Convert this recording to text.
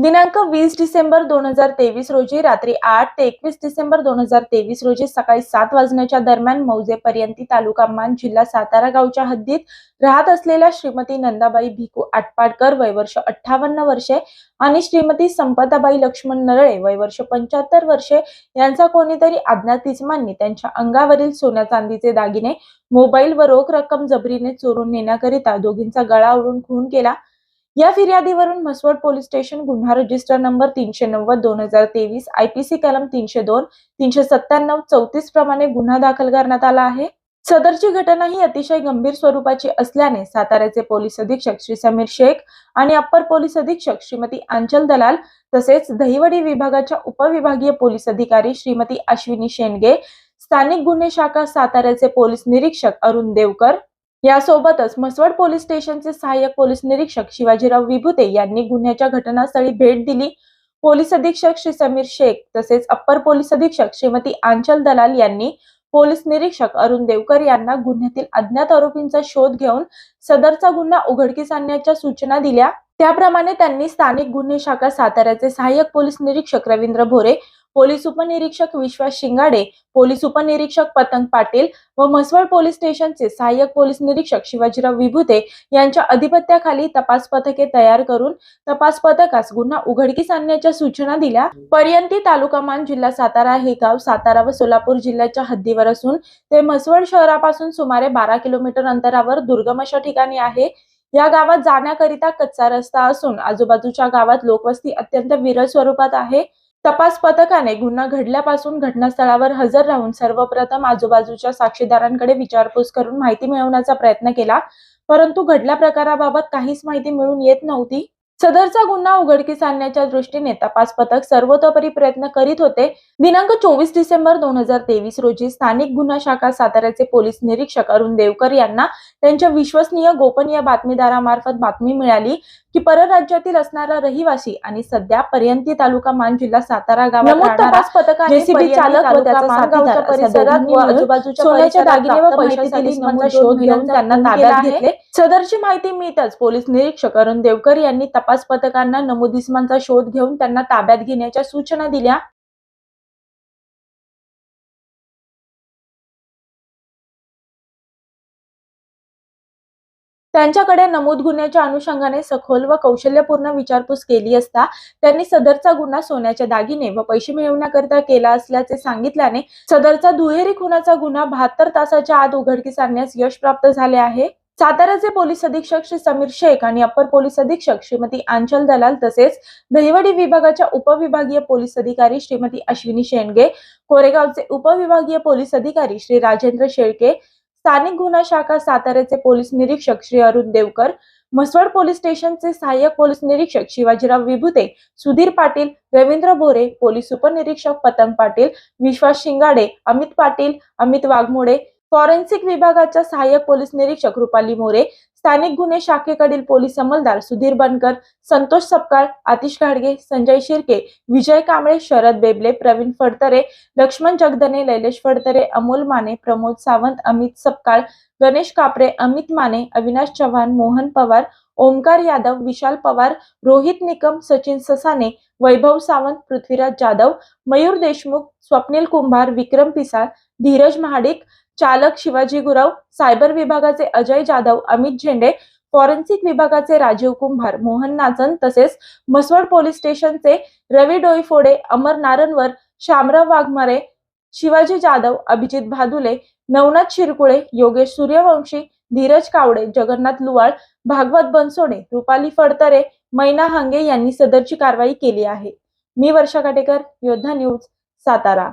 दिनांक वीस डिसेंबर दोन हजार तेवीस रोजी रात्री आठ ते एकवीस डिसेंबर दोन हजार तेवीस रोजी सकाळी सात वाजण्याच्या दरम्यान मौजे पर्यंती तालुका मान जिल्हा सातारा गावच्या हद्दीत राहत असलेल्या श्रीमती नंदाबाई भिकू आटपाडकर वय वर्ष अठ्ठावन्न वर्षे आणि श्रीमती संपदाबाई लक्ष्मण नरळे वयवर्ष पंच्याहत्तर वर्षे यांचा कोणीतरी अज्ञात इस्मांनी त्यांच्या अंगावरील सोन्या चांदीचे दागिने मोबाईल व रोख रक्कम जबरीने चोरून नेण्याकरिता दोघींचा गळा ओढून खून केला. या फिर्यादीवरून म्हसवड पोलीस स्टेशन गुन्हा रजिस्टर नंबर तीनशे नव्वद दोन हजार तेवीस आयपीसी कलम तीनशे दोन तीनशे सत्त्याण्णव चौतीस प्रमाणे गुन्हा दाखल करण्यात आला आहे. सदरची घटना ही अतिशय गंभीर स्वरूपाची असल्याने साताऱ्याचे पोलीस अधीक्षक श्री समीर शेख आणि अप्पर पोलीस अधीक्षक श्रीमती आंचल दलाल तसेच दहिवडी विभागाच्या उपविभागीय पोलीस अधिकारी श्रीमती अश्विनी शेंडगे स्थानिक गुन्हे शाखा साताऱ्याचे पोलीस निरीक्षक अरुण देवकर यासोबतच म्हसवड पोलीस स्टेशनचे सहाय्यक पोलीस निरीक्षक शिवाजीराव विभुते यांनी गुन्ह्याच्या घटनास्थळी भेट दिली. पोलीस अधीक्षक श्री समीर शेख तसेच अप्पर पोलीस अधीक्षक श्रीमती आंचल दलाल यांनी पोलीस निरीक्षक अरुण देवकर यांना गुन्ह्यातील अज्ञात आरोपींचा शोध घेऊन सदरचा गुन्हा उघडकीस आणण्याच्या सूचना दिल्या. त्याप्रमाणे त्यांनी स्थानिक गुन्हे शाखा साताऱ्याचे सहाय्यक पोलीस निरीक्षक रवींद्र भोरे पोलीस उपनिरीक्षक विश्वास शिंगाडे पोलीस उपनिरीक्षक पतंग पाटील व म्हसवड पोलीस स्टेशनचे सहाय्यक पोलीस निरीक्षक शिवाजीराव विभुते यांच्या अधिपत्याखाली तपास पथके तयार करून तपास पथकास गुन्हा उघडकीस आणण्याच्या सूचना दिल्या. पर्यंती तालुका मान जिल्हा सातारा हे गाव सातारा व सोलापूर जिल्ह्याच्या हद्दीवर असून ते म्हसवड शहरापासून सुमारे बारा किलोमीटर अंतरावर दुर्गम अशा ठिकाणी आहे. या गावात जाण्याकरिता कच्चा रस्ता असून आजूबाजूच्या गावात लोकवस्ती अत्यंत विरळ स्वरूपात आहे. तपास पथकाने गुन्हा घडल्यापासून घटनास्थळावर हजर राहून सर्वप्रथम आजूबाजूच्या साक्षीदारांकडे विचारपूस करून माहिती मिळवण्याचा प्रयत्न केला. परंतु घडल्या प्रकाराबाबत काहीच माहिती मिळून येत नव्हती. सदरचा गुन्हा उघडकीस आणण्याच्या दृष्टीने तपास पथक सर्वतोपरी प्रयत्न करीत होते. दिनांक चोवीस डिसेंबर दोन हजार तेवीस रोजी स्थानिक गुन्हा शाखा साताऱ्याचे पोलीस निरीक्षक अरुण देवकर यांना त्यांच्या विश्वसनीय गोपनीय बातमीदारामार्फत बातमी मिळाली. की परराज्यातील असणारा रहिवासी आणि सध्या पर्यंती तालुका मान जिल्हा सातारा गावात तपास पथकाने चालक व त्याचा परिसरात व आजूबाजूच्या सोन्याचे परिसरात दागिने व शोध घेऊन त्यांना ताब्यात. घेतले सदरची माहिती मिळताच पोलीस निरीक्षक अरुण देवकर यांनी तपास पथकांना नमूद इस्मांचा शोध घेऊन त्यांना ताब्यात घेण्याच्या सूचना दिल्या त्यांच्याकडे नमूद गुन्ह्याच्या अनुषंगाने सखोल व कौशल्यपूर्ण विचारपूस केली असता त्यांनी सदरचा गुन्हा सोन्याचे दागिने व पैसे मिळवण्याकरिता केला असल्याचे सांगितल्याने सदरचा दुहेरी खुनाचा गुन्हा बहात्तर तासाच्या आत उघडकीस आणण्यास यश प्राप्त झाले आहे. साताऱ्याचे पोलीस अधीक्षक श्री समीर शेख आणि अप्पर पोलीस अधीक्षक श्रीमती आंचल दलाल तसेच दहिवडी विभागाच्या उपविभागीय पोलीस अधिकारी श्रीमती अश्विनी शेंडगे कोरेगावचे उपविभागीय पोलीस अधिकारी श्री राजेंद्र शेळके स्थानिक गुन्हा शाखा साताऱ्याचे पोलीस निरीक्षक श्री अरुण देवकर म्हसवड पोलीस स्टेशनचे सहाय्यक पोलीस निरीक्षक शिवाजीराव विभुते सुधीर पाटील रवींद्र बोरे पोलीस उपनिरीक्षक पतंग पाटील विश्वास शिंगाडे अमित पाटील अमित वाघमोडे फॉरेन्सिक विभागाच्या सहाय्यक पोलीस निरीक्षक रुपाली मोरे स्थानिक गुन्हे शाखेकडील पोलीस अंमलदार सुधीर बनकर संतोष सपकाळ आतिश घाडगे संजय शिर्के विजय कांबळे शरद बेबले प्रवीण फडतरे लक्ष्मण जगदने लैलेश फडतरे अमोल माने प्रमोद सावंत अमित सपकाळ गणेश कापरे अमित माने अविनाश चव्हाण मोहन पवार ओमकार यादव विशाल पवार रोहित निकम सचिन ससाने वैभव सावंत पृथ्वीराज जाधव मयूर देशमुख स्वप्नील कुंभार विक्रम पिसाळ धीरज महाडिक चालक शिवाजी गुरव सायबर विभागाचे अजय जाधव अमित झेंडे फॉरेन्सिक विभागाचे राजीव कुंभार मोहन नाचन तसेच म्हसवड पोलीस स्टेशनचे रवी डोईफोडे अमर नारनवर शामराव वाघमारे शिवाजी जाधव अभिजित भादुले नवनाथ शिरकुळे योगेश सूर्यवंशी धीरज कावडे जगन्नाथ लुवाळ भागवत बनसोडे रुपाली फडतरे मैना हांगे यांनी सदरची कारवाई केली आहे. मी वर्षा काटेकर योद्धा न्यूज सातारा.